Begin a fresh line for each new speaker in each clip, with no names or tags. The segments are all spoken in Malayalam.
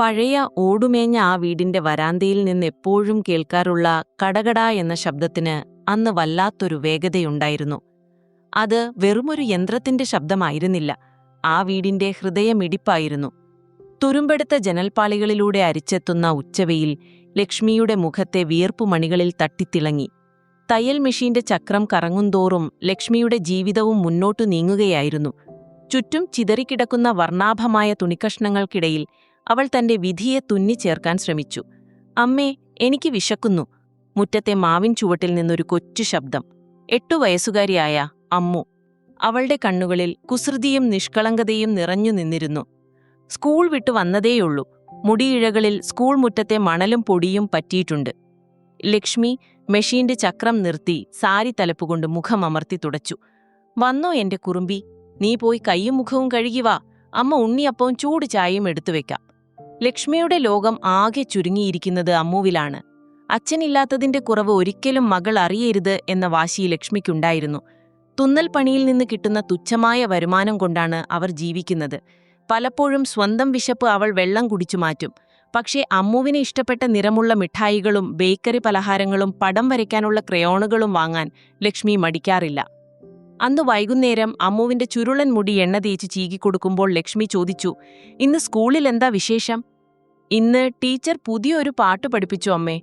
പഴയ ഓടുമേഞ്ഞ ആ വീടിന്റെ വരാന്തയിൽ നിന്ന് എപ്പോഴും കേൾക്കാറുള്ള കടകട എന്ന ശബ്ദത്തിന് അന്ന് വല്ലാത്തൊരു വേഗതയുണ്ടായിരുന്നു. അത് വെറുമൊരു യന്ത്രത്തിന്റെ ശബ്ദമായിരുന്നില്ല. ആ വീടിന്റെ ഹൃദയമിടിപ്പായിരുന്നു. തുരുമ്പെടുത്ത ജനൽപ്പാളികളിലൂടെ അരിച്ചെത്തുന്ന ഉച്ചവയിൽ ലക്ഷ്മിയുടെ മുഖത്തെ വിയർപ്പുമണികളിൽ തട്ടിത്തിളങ്ങി. തയ്യൽ മെഷീന്റെ ചക്രം കറങ്ങുന്തോറും ലക്ഷ്മിയുടെ ജീവിതവും മുന്നോട്ടു നീങ്ങുകയായിരുന്നു. ചുറ്റും ചിതറിക്കിടക്കുന്ന വർണാഭമായ തുണിക്കഷ്ണങ്ങൾക്കിടയിൽ അവൾ തന്റെ വിധിയെ തുന്നിച്ചേർക്കാൻ ശ്രമിച്ചു. അമ്മേ എനിക്ക് വിശക്കുന്നു. മുറ്റത്തെ മാവിൻ ചുവട്ടിൽ നിന്നൊരു കൊച്ചു ശബ്ദം. എട്ടു വയസ്സുകാരിയായ അമ്മു അവളുടെ കണ്ണുകളിൽ കുസൃതിയും നിഷ്കളങ്കതയും നിറഞ്ഞു നിന്നിരുന്നു. സ്കൂൾ വിട്ടു വന്നതേയുള്ളൂ. മുടിയിഴകളിൽ സ്കൂൾ മുറ്റത്തെ മണലും പൊടിയും പറ്റിയിട്ടുണ്ട്. ലക്ഷ്മി മെഷീന്റെ ചക്രം നിർത്തി സാരി തലപ്പുകൊണ്ട് മുഖം അമർത്തി തുടച്ചു. വന്നോ എന്റെ കുറുമ്പി. നീ പോയി കൈയും മുഖവും കഴുകി വാ. അമ്മ ഉണ്ണിയപ്പവും ചൂട് ചായയും എടുത്തു വെക്കാം. ലക്ഷ്മിയുടെ ലോകം ആകെ ചുരുങ്ങിയിരിക്കുന്നത് അമ്മുവിലാണ്. അച്ഛനില്ലാത്തതിന്റെ കുറവ് ഒരിക്കലും മകൾ അറിയരുത് എന്ന വാശി ലക്ഷ്മിക്കുണ്ടായിരുന്നു. തുന്നൽ പണിയിൽ നിന്ന് കിട്ടുന്ന തുച്ഛമായ വരുമാനം കൊണ്ടാണ് അവർ ജീവിക്കുന്നത്. പലപ്പോഴും സ്വന്തം വിശപ്പ് അവൾ വെള്ളം കുടിച്ചു മാറ്റും. പക്ഷേ അമ്മുവിനെ ഇഷ്ടപ്പെട്ട നിറമുള്ള മിഠായികളും ബേക്കറി പലഹാരങ്ങളും പടം വരയ്ക്കാനുള്ള ക്രയോണുകളും വാങ്ങാൻ ലക്ഷ്മി മടിക്കാറില്ല. അന്ന് വൈകുന്നേരം അമ്മുവിന്റെ ചുരുളൻ മുടി എണ്ണ തേച്ച് ചീകിക്കൊടുക്കുമ്പോൾ ലക്ഷ്മി ചോദിച്ചു ഇന്ന് സ്കൂളിൽ എന്താ വിശേഷം? ഇന്ന് ടീച്ചർ പുതിയൊരു പാട്ട് പഠിപ്പിച്ചു അമ്മേ.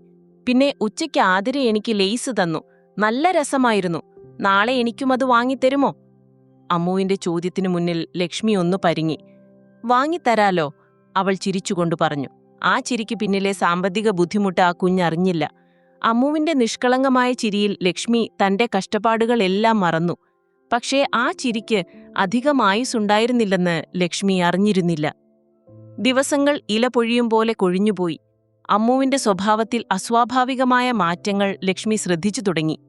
പിന്നെ ഉച്ചയ്ക്ക് ആതിരെ എനിക്ക് ലെയ്സ് തന്നു. നല്ല രസമായിരുന്നു. നാളെ എനിക്കും അത് വാങ്ങിത്തരുമോ? അമ്മുവിന്റെ ചോദ്യത്തിനു മുന്നിൽ ലക്ഷ്മി ഒന്ന് പരിങ്ങി. വാങ്ങിത്തരാലോ അവൾ ചിരിച്ചുകൊണ്ട് പറഞ്ഞു. ആ ചിരിക്ക് പിന്നിലെ സാമ്പത്തിക ബുദ്ധിമുട്ട് ആ കുഞ്ഞറിഞ്ഞില്ല. അമ്മുവിന്റെ നിഷ്കളങ്കമായ ചിരിയിൽ ലക്ഷ്മി തന്റെ കഷ്ടപ്പാടുകളെല്ലാം മറന്നു. പക്ഷേ ആ ചിരിക്ക് അധികം ആയുസുണ്ടായിരുന്നില്ലെന്ന് ലക്ഷ്മി അറിഞ്ഞിരുന്നില്ല. ദിവസങ്ങൾ ഇല പൊഴിയും പോലെ കൊഴിഞ്ഞുപോയി. അമ്മുവിന്റെ സ്വഭാവത്തിൽ അസ്വാഭാവികമായ മാറ്റങ്ങൾ ലക്ഷ്മി ശ്രദ്ധിച്ചു തുടങ്ങി.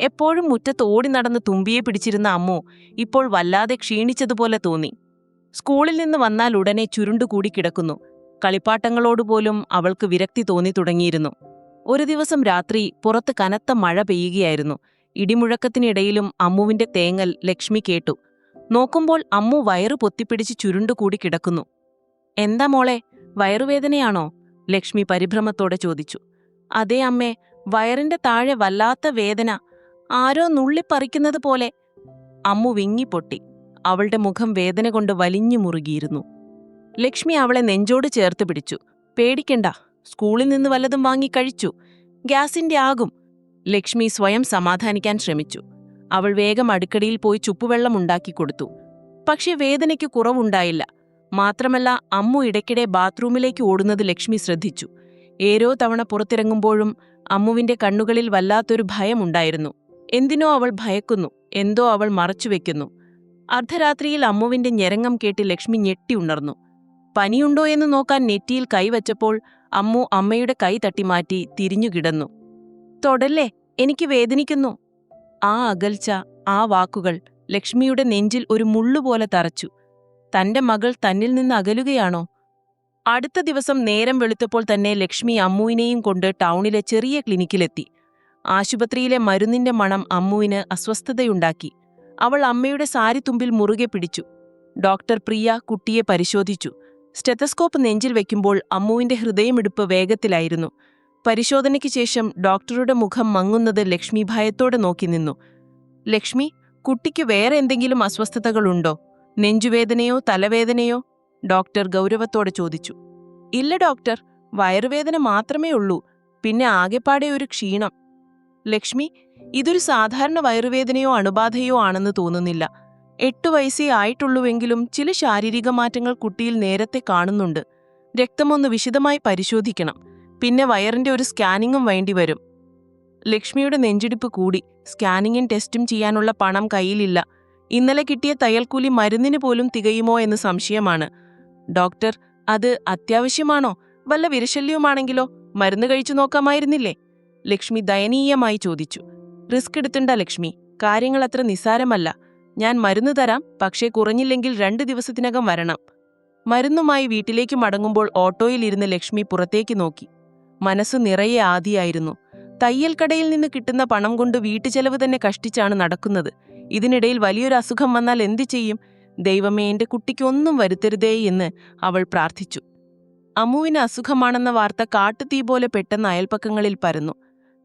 എപ്പോഴും മുറ്റത്ത് ഓടി നടന്ന് തുമ്പിയെ പിടിച്ചിരുന്ന അമ്മു ഇപ്പോൾ വല്ലാതെ ക്ഷീണിച്ചതുപോലെ തോന്നി. സ്കൂളിൽ നിന്ന് വന്നാൽ ഉടനെ ചുരുണ്ടുകൂടി കിടക്കുന്നു. കളിപ്പാട്ടങ്ങളോടുപോലും അവൾക്ക് വിരക്തി തോന്നി തുടങ്ങിയിരുന്നു. ഒരു ദിവസം രാത്രി പുറത്ത് കനത്ത മഴ പെയ്യുകയായിരുന്നു. ഇടിമുഴക്കത്തിനിടയിലും അമ്മുവിന്റെ തേങ്ങൽ ലക്ഷ്മി കേട്ടു. നോക്കുമ്പോൾ അമ്മു വയറു പൊത്തിപ്പിടിച്ച് ചുരുണ്ടുകൂടി കിടക്കുന്നു. എന്താ മോളെ വയറുവേദനയാണോ? ലക്ഷ്മി പരിഭ്രമത്തോടെ ചോദിച്ചു. അതേ അമ്മേ വയറിന്റെ താഴെ വല്ലാത്ത വേദന. ആരോ നുള്ളിപ്പറിക്കുന്നത് പോലെ. അമ്മു വിങ്ങിപ്പൊട്ടി. അവളുടെ മുഖം വേദന കൊണ്ട് വലിഞ്ഞു മുറുകിയിരുന്നു. ലക്ഷ്മി അവളെ നെഞ്ചോട് ചേർത്ത് പിടിച്ചു. പേടിക്കണ്ട സ്കൂളിൽ നിന്ന് വല്ലതും വാങ്ങി കഴിച്ചു. ഗ്യാസിന്റെ ആകും. ലക്ഷ്മി സ്വയം സമാധാനിക്കാൻ ശ്രമിച്ചു. അവൾ വേഗം അടുക്കടിയിൽ പോയി ചുപ്പുവെള്ളം ഉണ്ടാക്കി കൊടുത്തു. പക്ഷേ വേദനയ്ക്ക് കുറവുണ്ടായില്ല. മാത്രമല്ല അമ്മു ഇടയ്ക്കിടെ ബാത്റൂമിലേക്ക് ഓടുന്നത് ലക്ഷ്മി ശ്രദ്ധിച്ചു. ഏരോ തവണ പുറത്തിറങ്ങുമ്പോഴും അമ്മുവിന്റെ കണ്ണുകളിൽ വല്ലാത്തൊരു ഭയമുണ്ടായിരുന്നു. എന്തിനോ അവൾ ഭയക്കുന്നു എന്തോ അവൾ മറച്ചുവെക്കുന്നു. അർദ്ധരാത്രിയിൽ അമ്മുവിന്റെ ഞെരങ്ങം കേട്ട് ലക്ഷ്മി ഞെട്ടി ഉണർന്നു. പനിയുണ്ടോ എന്ന് നോക്കാൻ നെറ്റിയിൽ കൈവച്ചപ്പോൾ അമ്മു അമ്മയുടെ കൈ തട്ടിമാറ്റി തിരിഞ്ഞുകിടന്നു. തൊടല്ലേ? എനിക്ക് വേദനിക്കുന്നു. ആ അകൽച്ച ആ വാക്കുകൾ ലക്ഷ്മിയുടെ നെഞ്ചിൽ ഒരു മുള്ളുപോലെ തറച്ചു. തന്റെ മകൾ തന്നിൽ നിന്ന് അകലുകയാണോ? അടുത്ത ദിവസം നേരം വെളുത്തപ്പോൾ തന്നെ ലക്ഷ്മി അമ്മുവിനെയും കൊണ്ട് ടൗണിലെ ചെറിയ ക്ലിനിക്കിലെത്തി. ആശുപത്രിയിലെ മരുന്നിന്റെ മണം അമ്മുവിന് അസ്വസ്ഥതയുണ്ടാക്കി. അവൾ അമ്മയുടെ സാരിത്തുമ്പിൽ മുറുകെ പിടിച്ചു. ഡോക്ടർ പ്രിയ കുട്ടിയെ പരിശോധിച്ചു. സ്റ്റെത്തസ്കോപ്പ് നെഞ്ചിൽ വെക്കുമ്പോൾ അമ്മുവിന്റെ ഹൃദയമിടിപ്പ് വേഗത്തിലായിരുന്നു. പരിശോധനയ്ക്ക് ശേഷം ഡോക്ടറുടെ മുഖം മങ്ങുന്നത് ലക്ഷ്മി ഭയത്തോടെ നോക്കി നിന്നു. ലക്ഷ്മി കുട്ടിക്ക് വേറെ എന്തെങ്കിലും അസ്വസ്ഥതകളുണ്ടോ? നെഞ്ചുവേദനയോ തലവേദനയോ? ഡോക്ടർ ഗൗരവത്തോടെ ചോദിച്ചു. ഇല്ല ഡോക്ടർ. വയറുവേദന മാത്രമേ ഉള്ളൂ. പിന്നെ ആകെപ്പാടെ ഒരു ക്ഷീണം. ലക്ഷ്മി ഇതൊരു സാധാരണ വയറുവേദനയോ അണുബാധയോ ആണെന്ന് തോന്നുന്നില്ല. എട്ടു വയസ്സേ ആയിട്ടുള്ളൂവെങ്കിലും ചില ശാരീരിക മാറ്റങ്ങൾ കുട്ടിയിൽ നേരത്തെ കാണുന്നുണ്ട്. രക്തമൊന്ന് വിശദമായി പരിശോധിക്കണം. പിന്നെ വയറിന്റെ ഒരു സ്കാനിങ്ങും വേണ്ടി വരും. ലക്ഷ്മിയുടെ നെഞ്ചിടിപ്പ് കൂടി. സ്കാനിങ്ങും ടെസ്റ്റും ചെയ്യാനുള്ള പണം കയ്യിലില്ല. ഇന്നലെ കിട്ടിയ തയ്യൽക്കൂലി മരുന്നിന് പോലും തികയുമോ എന്ന് സംശയമാണ്. ഡോക്ടർ അത് അത്യാവശ്യമാണോ? വല്ല വിരശല്യവുമാണെങ്കിലോ? മരുന്ന് കഴിച്ചു നോക്കാമായിരുന്നില്ലേ? ലക്ഷ്മി ദയനീയമായി ചോദിച്ചു. റിസ്ക് എടുത്തണ്ട ലക്ഷ്മി. കാര്യങ്ങൾ അത്ര നിസ്സാരമല്ല. ഞാൻ മരുന്ന് തരാം പക്ഷേ കുറഞ്ഞില്ലെങ്കിൽ രണ്ട് ദിവസത്തിനകം വരണം. മരുന്നുമായി വീട്ടിലേക്ക് മടങ്ങുമ്പോൾ ഓട്ടോയിലിരുന്ന് ലക്ഷ്മി പുറത്തേക്ക് നോക്കി. മനസ്സ് നിറയെ ആദിയായിരുന്നു. തയ്യൽ കടയിൽ നിന്ന് കിട്ടുന്ന പണം കൊണ്ട് വീട്ടുചെലവ് തന്നെ കഷ്ടിച്ചാണ് നടക്കുന്നത്. ഇതിനിടയിൽ വലിയൊരു അസുഖം വന്നാൽ എന്തു ചെയ്യും? ദൈവമേ എന്റെ കുട്ടിക്കൊന്നും വരുത്തരുതേ എന്ന് അവൾ പ്രാർത്ഥിച്ചു.
അമ്മുവിന് അസുഖമാണെന്ന വാർത്ത കാട്ടുതീ പോലെ പെട്ടെന്ന് അയൽപ്പക്കങ്ങളിൽ പരന്നു.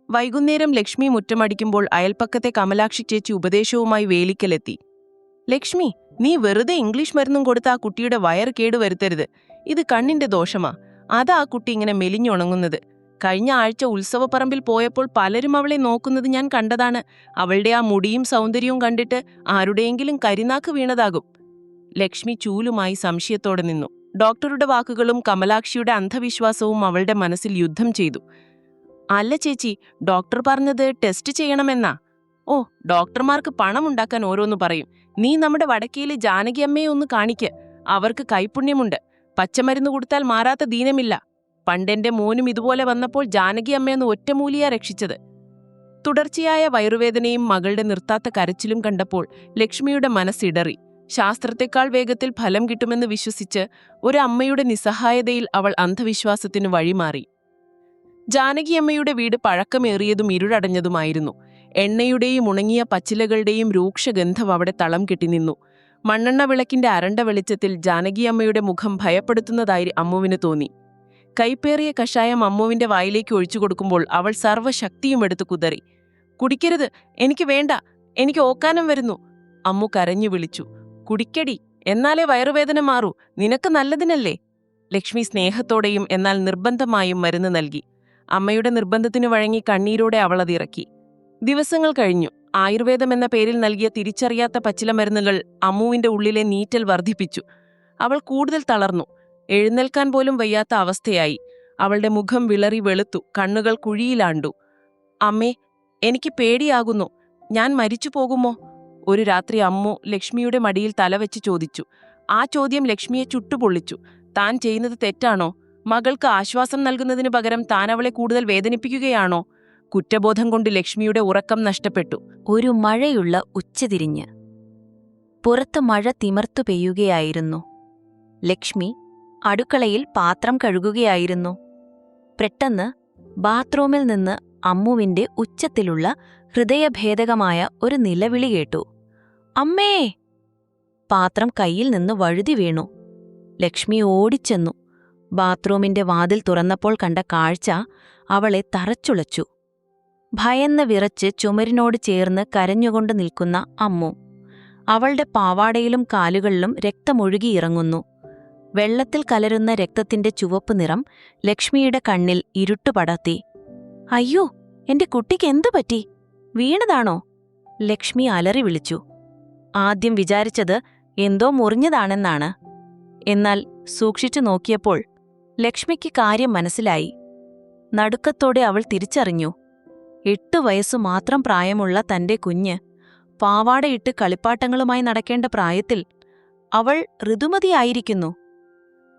വൈകുന്നേരം ലക്ഷ്മി മുറ്റമടിക്കുമ്പോൾ അയൽപ്പക്കത്തെ കമലാക്ഷി ചേച്ചി ഉപദേശവുമായി വേലിക്കലെത്തി. ലക്ഷ്മി നീ വെറുതെ ഇംഗ്ലീഷ് മരുന്നും കൊടുത്ത് ആ കുട്ടിയുടെ വയർ കേടുവരുത്തരുത്. ഇത് കണ്ണിന്റെ ദോഷമാ. അതാ കുട്ടി ഇങ്ങനെ മെലിഞ്ഞുണങ്ങുന്നത്. കഴിഞ്ഞ ആഴ്ച ഉത്സവപ്പറമ്പിൽ പോയപ്പോൾ പലരും അവളെ നോക്കുന്നത് ഞാൻ കണ്ടതാണ്. അവളുടെ ആ മുടിയും സൗന്ദര്യവും കണ്ടിട്ട് ആരുടെയെങ്കിലും കരിനാക്ക് വീണതാകും. ലക്ഷ്മി ചൂലുമായി സംശയത്തോടെ നിന്നു. ഡോക്ടറുടെ വാക്കുകളും കമലാക്ഷിയുടെ അന്ധവിശ്വാസവും അവളുടെ മനസ്സിൽ യുദ്ധം ചെയ്തു. അല്ല ചേച്ചി ഡോക്ടർ പറഞ്ഞത് ടെസ്റ്റ് ചെയ്യണമെന്നാ? ഓ ഡോക്ടർമാർക്ക് പണമുണ്ടാക്കാൻ ഓരോന്ന് പറയും. നീ നമ്മുടെ വടക്കയിലെ ജാനകിയമ്മയെ ഒന്ന് കാണിക്ക്. അവർക്ക് കൈപുണ്യമുണ്ട് പച്ചമരുന്ന് കൊടുത്താൽ മാറാത്ത ദീനമില്ല. പണ്ടെന്റെ മോനും ഇതുപോലെ വന്നപ്പോൾ ജാനകി അമ്മയെന്ന് ഒറ്റമൂലിയാ രക്ഷിച്ചത്. തുടർച്ചയായ വയറുവേദനയും മകളുടെ നിർത്താത്ത കരച്ചിലും കണ്ടപ്പോൾ ലക്ഷ്മിയുടെ മനസ്സിടറി ശാസ്ത്രത്തെക്കാൾ വേഗത്തിൽ ഫലം കിട്ടുമെന്ന് വിശ്വസിച്ച് ഒരു അമ്മയുടെ നിസ്സഹായതയിൽ അവൾ അന്ധവിശ്വാസത്തിന് വഴിമാറി. ജാനകിയമ്മയുടെ വീട് പഴക്കമേറിയതും ഇരുടടഞ്ഞതുമായിരുന്നു എണ്ണയുടെയും ഉണങ്ങിയ പച്ചിലകളുടെയും രൂക്ഷഗന്ധം അവിടെ തളം കെട്ടി നിന്നു. മണ്ണെണ്ണ വിളക്കിന്റെ അരണ്ട വെളിച്ചത്തിൽ ജാനകിയമ്മയുടെ മുഖം ഭയപ്പെടുത്തുന്നതായി അമ്മുവിന് തോന്നി. കൈപ്പേറിയ കഷായം അമ്മുവിന്റെ വായിലേക്ക് ഒഴിച്ചു കൊടുക്കുമ്പോൾ അവൾ സർവശക്തിയും എടുത്തു കുതറി. കുടിക്കരുത് എനിക്ക് വേണ്ട എനിക്ക് ഓക്കാനം വരുന്നു അമ്മു കരഞ്ഞു വിളിച്ചു. കുടിക്കടി എന്നാലേ വയറുവേദന മാറൂ നിനക്ക് നല്ലതിനല്ലേ? ലക്ഷ്മി സ്നേഹത്തോടെയും എന്നാൽ നിർബന്ധമായും മരുന്ന് നൽകി. അമ്മയുടെ നിർബന്ധത്തിനു വഴങ്ങി കണ്ണീരോടെ അവളതിറക്കി ദിവസങ്ങൾ കഴിഞ്ഞു. ആയുർവേദം എന്ന പേരിൽ നൽകിയ തിരിച്ചറിയാത്ത പച്ചിലമരുന്നുകൾ അമ്മുവിന്റെ ഉള്ളിലെ നീറ്റൽ വർദ്ധിപ്പിച്ചു. അവൾ കൂടുതൽ തളർന്നു. എഴുന്നേൽക്കാൻ പോലും വയ്യാത്ത അവസ്ഥയായി. അവളുടെ മുഖം വിളറി വെളുത്തു. കണ്ണുകൾ കുഴിയിലാണ്ടു. അമ്മേ എനിക്ക് പേടിയാകുന്നു. ഞാൻ മരിച്ചു പോകുമോ? ഒരു രാത്രി അമ്മു ലക്ഷ്മിയുടെ മടിയിൽ തലവെച്ച് ചോദിച്ചു. ആ ചോദ്യം ലക്ഷ്മിയെ ചുട്ടുപൊള്ളിച്ചു. താൻ ചെയ്യുന്നത് തെറ്റാണോ? മകൾക്ക് ആശ്വാസം നൽകുന്നതിനു പകരം താൻ അവളെ കൂടുതൽ വേദനിപ്പിക്കുകയാണോ? കുറ്റബോധം കൊണ്ട് ലക്ഷ്മിയുടെ ഉറക്കം നഷ്ടപ്പെട്ടു.
ഒരു മഴയുള്ള ഉച്ചതിരിഞ്ഞ്. പുറത്ത് മഴ തിമർത്തു പെയ്യുകയായിരുന്നു. ലക്ഷ്മി അടുക്കളയിൽ പാത്രം കഴുകുകയായിരുന്നു. പെട്ടെന്ന് ബാത്റൂമിൽ നിന്ന് അമ്മുവിന്റെ ഉച്ചത്തിലുള്ള ഹൃദയഭേദകമായ ഒരു നിലവിളി കേട്ടു. അമ്മേ! പാത്രം കയ്യിൽ നിന്ന് വഴുതി വീണു. ലക്ഷ്മി ഓടിച്ചെന്നു. ബാത്റൂമിന്റെ വാതിൽ തുറന്നപ്പോൾ കണ്ട കാഴ്ച അവളെ തറച്ചുളച്ചു. ഭയന്ന് വിറച്ച് ചുമരിനോട് ചേർന്ന് കരഞ്ഞുകൊണ്ട് നിൽക്കുന്ന അമ്മു. അവളുടെ പാവാടയിലും കാലുകളിലും രക്തമൊഴുകിയിറങ്ങുന്നു വെള്ളത്തിൽ കലരുന്ന രക്തത്തിന്റെ ചുവപ്പ് നിറം ലക്ഷ്മിയുടെ കണ്ണിൽ ഇരുട്ടുപടർത്തി അയ്യോ എന്റെ കുട്ടിക്ക് എന്തു പറ്റി? വീണതാണോ? ലക്ഷ്മി അലറി വിളിച്ചു. ആദ്യം വിചാരിച്ചത് എന്തോ മുറിഞ്ഞതാണെന്നാണ്. എന്നാൽ സൂക്ഷിച്ചു നോക്കിയപ്പോൾ ലക്ഷ്മിക്ക് കാര്യം മനസ്സിലായി. നടുക്കത്തോടെ അവൾ തിരിച്ചറിഞ്ഞു. എട്ടു വയസ്സ് മാത്രം പ്രായമുള്ള തന്റെ കുഞ്ഞ് പാവാടയിട്ട് കളിപ്പാട്ടങ്ങളുമായി നടക്കേണ്ട പ്രായത്തിൽ അവൾ ഋതുമതിയായിരിക്കുന്നു.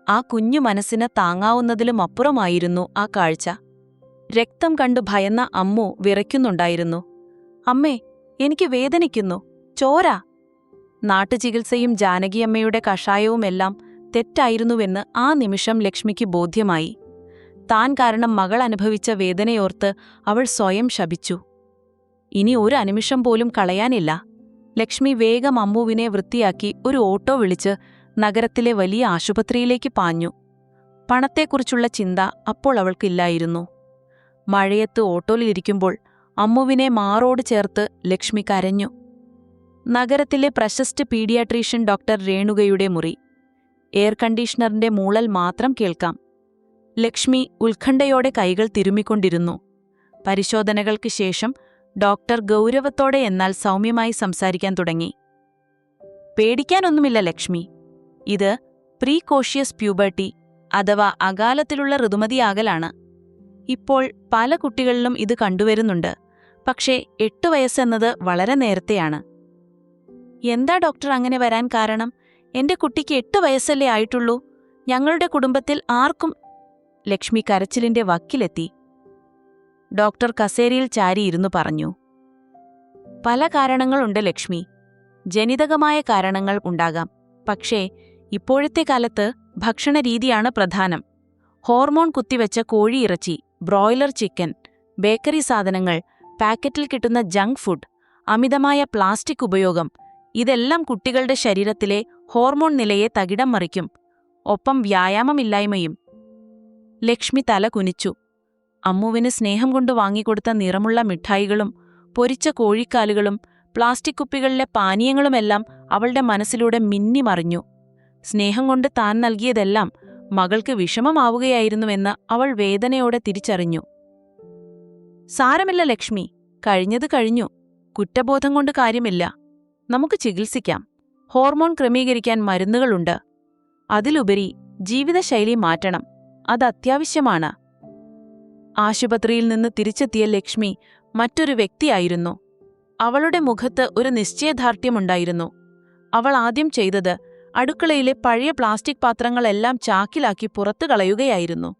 ആ കുഞ്ഞു മനസ്സിന് താങ്ങാവുന്നതിലും അപ്പുറമായിരുന്നു ആ കാഴ്ച. രക്തം കണ്ടു ഭയന്ന അമ്മു വിറയ്ക്കുന്നുണ്ടായിരുന്നു. അമ്മേ എനിക്ക് വേദനിക്കുന്നു. ചോര. നാട്ടുചികിത്സയും ജാനകിയമ്മയുടെ കഷായവുമെല്ലാം തെറ്റായിരുന്നുവെന്ന് ആ നിമിഷം ലക്ഷ്മിക്ക് ബോധ്യമായി. താൻ കാരണം മകൾ അനുഭവിച്ച വേദനയോർത്ത് അവൾ സ്വയം ശപിച്ചു. ഇനി ഒരു അനിമിഷം പോലും കളയാനില്ല. ലക്ഷ്മി വേഗം അമ്മുവിനെ വൃത്തിയാക്കി ഒരു ഓട്ടോ വിളിച്ച് നഗരത്തിലെ വലിയ ആശുപത്രിയിലേക്ക് പാഞ്ഞു. പണത്തെക്കുറിച്ചുള്ള ചിന്ത അപ്പോൾ അവൾക്കില്ലായിരുന്നു. മഴയത്ത് ഓട്ടോയിലിരിക്കുമ്പോൾ അമ്മുവിനെ മാറോട് ചേർത്ത് ലക്ഷ്മി കരഞ്ഞു. നഗരത്തിലെ പ്രശസ്ത പീഡിയാട്രീഷ്യൻ ഡോക്ടർ രേണുകയുടെ മുറി. എയർ കണ്ടീഷണറിന്റെ മൂളൽ മാത്രം കേൾക്കാം. ലക്ഷ്മി ഉത്കണ്ഠയോടെ കൈകൾ തിരുമ്മിക്കൊണ്ടിരുന്നു. പരിശോധനകൾക്ക് ശേഷം ഡോക്ടർ ഗൗരവത്തോടെ എന്നാൽ സൗമ്യമായി സംസാരിക്കാൻ തുടങ്ങി. പേടിക്കാനൊന്നുമില്ല ലക്ഷ്മി. ഇത് പ്രീകോഷ്യസ് പ്യൂബർട്ടി അഥവാ അകാലത്തിലുള്ള ഋതുമതിയാകലാണ് ഇപ്പോൾ പല കുട്ടികളിലും ഇത് കണ്ടുവരുന്നുണ്ട്. പക്ഷേ എട്ട് വയസ്സെന്നത് വളരെ നേരത്തെയാണ്. എന്താ ഡോക്ടർ അങ്ങനെ വരാൻ കാരണം? എന്റെ കുട്ടിക്ക് എട്ട് വയസ്സല്ലേ ആയിട്ടുള്ളൂ. ഞങ്ങളുടെ കുടുംബത്തിൽ ആർക്കും ലക്ഷ്മി കരച്ചിലിന്റെ വക്കിലെത്തി. ഡോക്ടർ കസേരയിൽ ചാരിയിരുന്നു പറഞ്ഞു. പല കാരണങ്ങളുണ്ട് ലക്ഷ്മി. ജനിതകമായ കാരണങ്ങൾ ഉണ്ടാകാം. പക്ഷേ ഇപ്പോഴത്തെ കാലത്ത് ഭക്ഷണരീതിയാണ് പ്രധാനം. ഹോർമോൺ കുത്തിവെച്ച കോഴിയിറച്ചി ബ്രോയിലർ ചിക്കൻ ബേക്കറി സാധനങ്ങൾ പാക്കറ്റിൽ കിട്ടുന്ന ജങ്ക് ഫുഡ് അമിതമായ പ്ലാസ്റ്റിക് ഉപയോഗം ഇതെല്ലാം കുട്ടികളുടെ ശരീരത്തിലെ ഹോർമോൺ നിലയെ തകിടം മറിക്കും. ഒപ്പം വ്യായാമമില്ലായ്മയും ലക്ഷ്മി തല കുനിച്ചു. അമ്മുവിന് സ്നേഹം കൊണ്ട് വാങ്ങിക്കൊടുത്ത നിറമുള്ള മിഠായികളും പൊരിച്ച കോഴിക്കാലുകളും പ്ലാസ്റ്റിക് കുപ്പികളിലെ പാനീയങ്ങളുമെല്ലാം അവളുടെ മനസ്സിലൂടെ മിന്നിമറിഞ്ഞു സ്നേഹം കൊണ്ട് താൻ നൽകിയതെല്ലാം മകൾക്ക് വിഷമമാവുകയായിരുന്നുവെന്ന് അവൾ വേദനയോടെ തിരിച്ചറിഞ്ഞു. സാരമില്ല ലക്ഷ്മി കഴിഞ്ഞത് കഴിഞ്ഞു. കുറ്റബോധം കൊണ്ട് കാര്യമില്ല. നമുക്ക് ചികിത്സിക്കാം. ഹോർമോൺ ക്രമീകരിക്കാൻ മരുന്നുകളുണ്ട്. അതിലുപരി ജീവിതശൈലി മാറ്റണം. അത് അത്യാവശ്യമാണ്. ആശുപത്രിയിൽ നിന്ന് തിരിച്ചെത്തിയ ലക്ഷ്മി മറ്റൊരു വ്യക്തിയായിരുന്നു. അവളുടെ മുഖത്ത് ഒരു നിശ്ചയദാർഢ്യമുണ്ടായിരുന്നു. അവൾ ആദ്യം ചെയ്തത് അടുക്കളയിലെ പഴയ പ്ലാസ്റ്റിക് പാത്രങ്ങളെല്ലാം ചാക്കിലാക്കി പുറത്തു കളയുകയായിരുന്നു.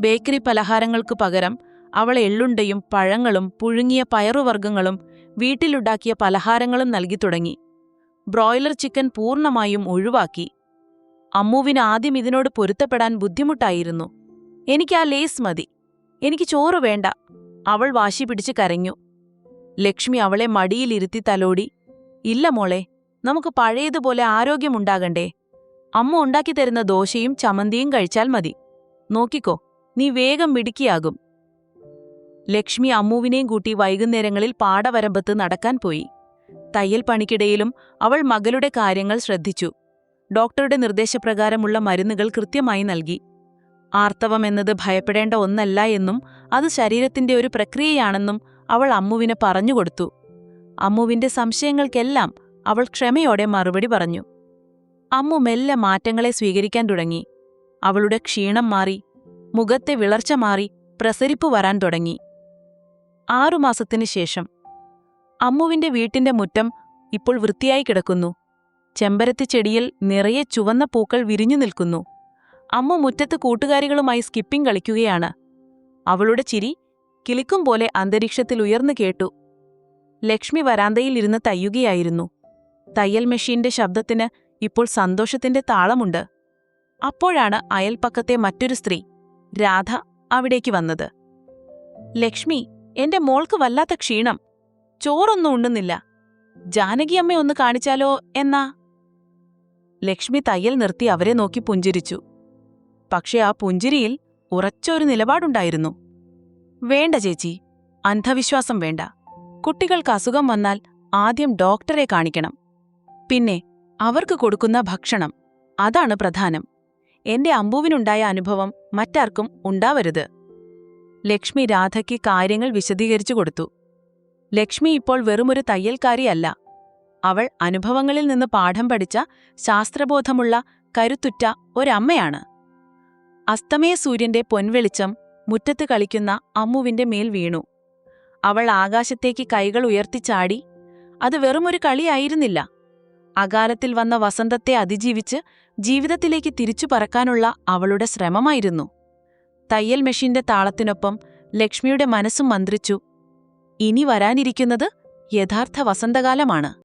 ബേക്കറി പലഹാരങ്ങൾക്കു പകരം അവൾ എള്ളുണ്ടയും പഴങ്ങളും പുഴുങ്ങിയ പയറുവർഗങ്ങളും വീട്ടിലുണ്ടാക്കിയ പലഹാരങ്ങളും നൽകി തുടങ്ങി. ബ്രോയിലർ ചിക്കൻ പൂർണമായും ഒഴിവാക്കി. അമ്മുവിന് ആദ്യം ഇതിനോട് പൊരുത്തപ്പെടാൻ ബുദ്ധിമുട്ടായിരുന്നു. എനിക്ക് ആ ലേസ് മതി. എനിക്ക് ചോറ് വേണ്ട. അവൾ വാശി പിടിച്ച് കരഞ്ഞു. ലക്ഷ്മി അവളെ മടിയിലിരുത്തി തലോടി ഇല്ല മോളെ നമുക്ക് പഴയതുപോലെ ആരോഗ്യമുണ്ടാകണ്ടേ? അമ്മ ഉണ്ടാക്കി തരുന്ന ദോശയും ചമന്തിയും കഴിച്ചാൽ മതി. നോക്കിക്കോ നീ വേഗം മിടുക്കിയാകും. ലക്ഷ്മി അമ്മുവിനെയും കൂട്ടി വൈകുന്നേരങ്ങളിൽ പാടവരമ്പത്ത് നടക്കാൻ പോയി. തയ്യൽ പണിക്കിടയിലും അവൾ മകളുടെ കാര്യങ്ങൾ ശ്രദ്ധിച്ചു. ഡോക്ടറുടെ നിർദ്ദേശപ്രകാരമുള്ള മരുന്നുകൾ കൃത്യമായി നൽകി. ആർത്തവം എന്നത് ഭയപ്പെടേണ്ട ഒന്നല്ല എന്നും അത് ശരീരത്തിന്റെ ഒരു പ്രക്രിയയാണെന്നും അവൾ അമ്മുവിന് പറഞ്ഞുകൊടുത്തു. അമ്മുവിന്റെ സംശയങ്ങൾക്കെല്ലാം അവൾ ക്ഷമയോടെ മറുപടി പറഞ്ഞു. അമ്മു മെല്ലെ മാറ്റങ്ങളെ സ്വീകരിക്കാൻ തുടങ്ങി. അവളുടെ ക്ഷീണം മാറി മുഖത്തെ വിളർച്ച മാറി പ്രസരിപ്പ് വരാൻ തുടങ്ങി. ആറുമാസത്തിനു ശേഷം. അമ്മുവിന്റെ വീട്ടിന്റെ മുറ്റം ഇപ്പോൾ വൃത്തിയായി കിടക്കുന്നു. ചെമ്പരത്തി ചെടിയിൽ നിറയെ ചുവന്ന പൂക്കൾ വിരിഞ്ഞു നിൽക്കുന്നു. അമ്മ മുറ്റത്ത് കൂട്ടുകാരികളുമായി സ്കിപ്പിംഗ് കളിക്കുകയാണ്. അവളുടെ ചിരി കിളിക്കും പോലെ അന്തരീക്ഷത്തിൽ ഉയർന്നു കേട്ടു. ലക്ഷ്മി വരാന്തയിൽ ഇരുന്ന് തയ്യുകയായിരുന്നു. തയ്യൽ മെഷീന്റെ ശബ്ദത്തിന് ഇപ്പോൾ സന്തോഷത്തിന്റെ താളമുണ്ട്. അപ്പോഴാണ് അയൽപ്പക്കത്തെ മറ്റൊരു സ്ത്രീ രാധ അവിടേക്ക് വന്നത്. ലക്ഷ്മി എന്റെ മോൾക്ക് വല്ലാത്ത ക്ഷീണം. ചോറൊന്നും ഉണ്ണുന്നില്ല ജാനകിയമ്മയൊന്ന് കാണിച്ചാലോ എന്നാ? ലക്ഷ്മി തയ്യൽ നിർത്തി അവരെ നോക്കി പുഞ്ചിരിച്ചു. പക്ഷെ ആ പുഞ്ചിരിയിൽ ഉറച്ചൊരു നിലപാടുണ്ടായിരുന്നു. വേണ്ട ചേച്ചി അന്ധവിശ്വാസം വേണ്ട. കുട്ടികൾക്ക് അസുഖം വന്നാൽ ആദ്യം ഡോക്ടറെ കാണിക്കണം. പിന്നെ അവർക്ക് കൊടുക്കുന്ന ഭക്ഷണം. അതാണ് പ്രധാനം. എന്റെ അമ്പുവിനുണ്ടായ അനുഭവം മറ്റാർക്കും ഉണ്ടാവരുത്. ലക്ഷ്മി രാധയ്ക്ക് കാര്യങ്ങൾ വിശദീകരിച്ചു കൊടുത്തു. ലക്ഷ്മി ഇപ്പോൾ വെറുമൊരു തയ്യൽക്കാരിയല്ല. അവൾ അനുഭവങ്ങളിൽ നിന്ന് പാഠം പഠിച്ച ശാസ്ത്രബോധമുള്ള കരുത്തുറ്റ ഒരമ്മയാണ്. അസ്തമയ സൂര്യന്റെ പൊൻവെളിച്ചം മുറ്റത്ത് കളിക്കുന്ന അമ്മുവിന്റെ മേൽ വീണു. അവൾ ആകാശത്തേക്ക് കൈകൾ ഉയർത്തിച്ചാടി അത് വെറുമൊരു കളിയായിരുന്നില്ല അകാലത്തിൽ വന്ന വസന്തത്തെ അതിജീവിച്ച് ജീവിതത്തിലേക്ക് തിരിച്ചു പറക്കാനുള്ള അവളുടെ ശ്രമമായിരുന്നു. തയ്യൽ മെഷീന്റെ താളത്തിനൊപ്പം ലക്ഷ്മിയുടെ മനസ്സും മന്ത്രിച്ചു ഇനി വരാനിരിക്കുന്നത് യഥാർത്ഥ വസന്തകാലമാണ്.